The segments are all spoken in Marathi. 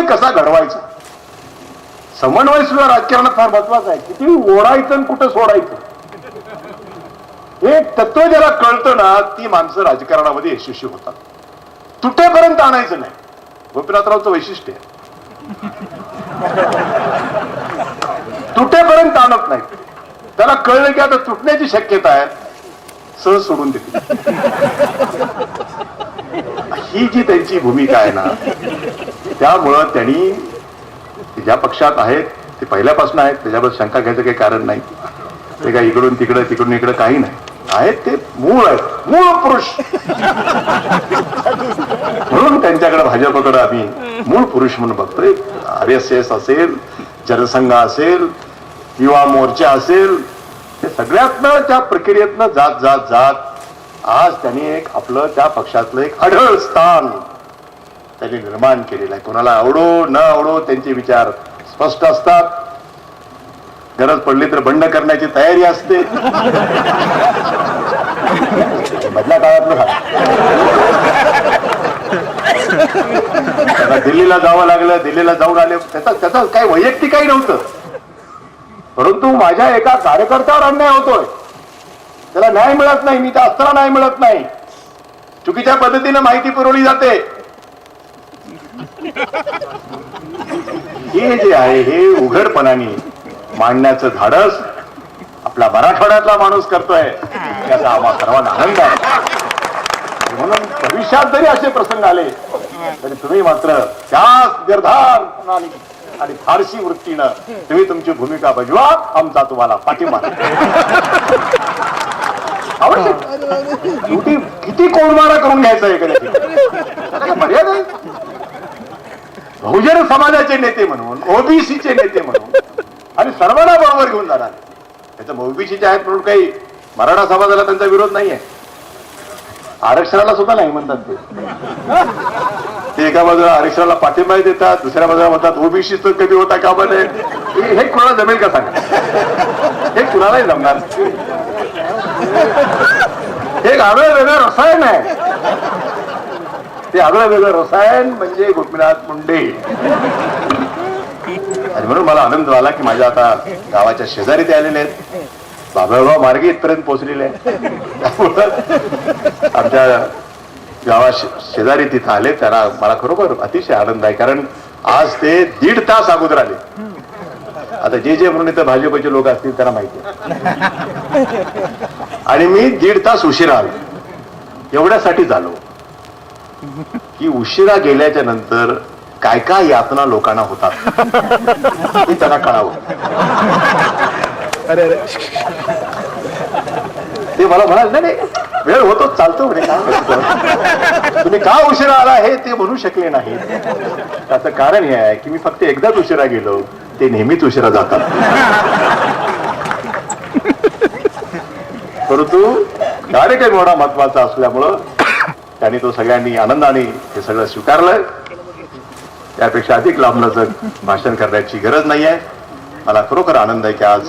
समन्वय कसा घडवायचा? समन्वय सुद्धा राजकारणात फार महत्त्वाचा आहे. किती ओढायचं आणि कुठं सोडायचं. हे तत्व ज्याला कळतं ना ती माणसं राजकारणामध्ये यशस्वी होतात. तुटेपर्यंत आणायचं नाही. गोपीनाथरावचं वैशिष्ट्य आहे. तुटेपर्यंत आणत नाही. त्याला कळलं की आता तुटण्याची शक्यता आहे. सहज सोडून देते ही जी त्यांची भूमिका आहे ना त्यामुळं त्यांनी ज्या पक्षात आहेत ते पहिल्यापासून आहेत त्याच्याबद्दल शंका घ्यायचं काही कारण नाही. ते काय इकडून तिकडं तिकडून इकडं काही नाही. आहेत ते मूळ आहेत मूळ पुरुष. म्हणून त्यांच्याकडे भाजपकडे आम्ही मूळ पुरुष म्हणून बघतोय. आर एस एस असेल जनसंघ असेल युवा मोर्चा असेल हे सगळ्यातनं त्या प्रक्रियेतनं जात जात जात आज त्यांनी एक आपलं त्या पक्षातलं एक अढळ स्थान त्यांनी निर्माण केलेलं आहे. कोणाला आवडो न आवडो त्यांचे विचार स्पष्ट असतात. गरज पडली तर बंड करण्याची तयारी असते. मधल्या काळातलं दिल्लीला जावं लागलं दिल्लीला जाऊन आले. त्याचा त्याचं काही वैयक्तिक काही नव्हतं. परंतु माझ्या एका कार्यकर्त्यावर अन्याय होतोय. त्याला न्याय मिळत नाही मी त्या असताना न्याय मिळत नाही. चुकीच्या पद्धतीने माहिती पुरवली जाते. हे जे आहे हे उघडपणाने मांडण्याचं धाडस आपला मराठवाड्यातला माणूस करतोय. त्याचा आम्हा सर्वांना आनंद आहे. म्हणून भविष्यात जरी असे प्रसंग आले तरी तुम्ही मात्र त्याच निर्धार आणि फारशी वृत्तीनं तुम्ही तुमची भूमिका बजवा. आमचा तुम्हाला पाठिंबा किती किती कोणमारा करून घ्यायचा इकडे? मर्यादा आहे. बहुजन समाजाचे नेते म्हणून ओबीसीचे नेते म्हणून आणि सर्वांना बरोबर घेऊन जाणार. त्याचं ओबीसीचे आहेत म्हणून काही मराठा समाजाला त्यांचा विरोध नाही आहे आरक्षणाला सुद्धा नाही म्हणतात ते. ते एका बाजूला आरक्षणाला पाठिंबा देतात दुसऱ्या बाजूला म्हणतात ओबीसीच कधी होता का बने? हे हे कुणाला जमेल का सांगा? हे कुणालाही जमणार एक आगळं वेगळं रसायन आहे. ते आगळं वेगळं रसायन म्हणजे गोपीनाथ मुंडे. आणि म्हणून मला आनंद झाला की माझ्या आता गावाच्या शेजारी ते आलेले आहेत. बाबळगाव मार्गे इथपर्यंत पोहोचलेले त्यामुळं आमच्या गावा शेजारी तिथं आले त्यांना मला खरोखर अतिशय आनंद आहे. कारण आज ते दीड तास अगोदर आले. आता जे जे म्हणून इथं भाजपचे लोक असतील त्यांना माहिती आणि मी दीड तास उशिरा आलो. एवढ्यासाठी झालो. की उशिरा गेल्याच्यानंतर काय काय यातना लोकांना होतात हे त्यांना कळावं. अरे अरे. ते मला म्हणाल नाही वेळ होतो चालतो म्हणे तुम्ही का उशिरा आला हे ते म्हणू शकले नाही त्याचं कारण हे आहे की मी फक्त एकदाच उशिरा गेलो ते नेहमीच उशिरा जातात. परंतु कार्यक्रम एवढा महत्त्वाचा असल्यामुळं त्यांनी तो सगळ्यांनी आनंदाने हे सगळं स्वीकारलंय. त्यापेक्षा अधिक लांबलचक भाषण करण्याची गरज नाही आहे. मला खरोखर आनंद आहे की आज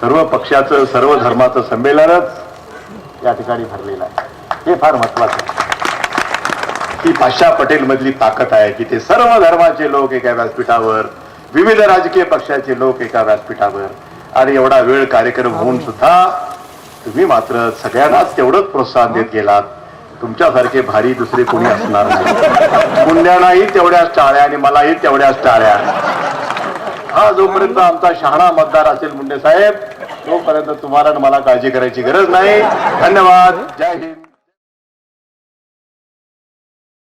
सर्व पक्षाचं सर्व धर्माचं संमेलनच या ठिकाणी भरलेलं आहे. हे फार महत्वाचं आहे. ही पाशा पटेल मधली ताकद आहे की ते सर्व धर्माचे लोक एका व्यासपीठावर विविध राजकीय पक्षाचे लोक एका व्यासपीठावर. आणि एवढा वेळ कार्यक्रम होऊन सुद्धा तुम्ही मात्र सगळ्यांनाच तेवढंच प्रोत्साहन देत गेलात. तुमच्यासारखे भारी दुसरे कोणी असणार नाही. गुंड्यांनाही तेवढ्याच टाळ्या आणि मलाही तेवढ्याच टाळ्या. हा जोपर्यंत आमचा शहाणा मतदार असेल मुंडे साहेब तोपर्यंत तुम्हाला मला काळजी करायची गरज नाही. धन्यवाद. जय हिंद.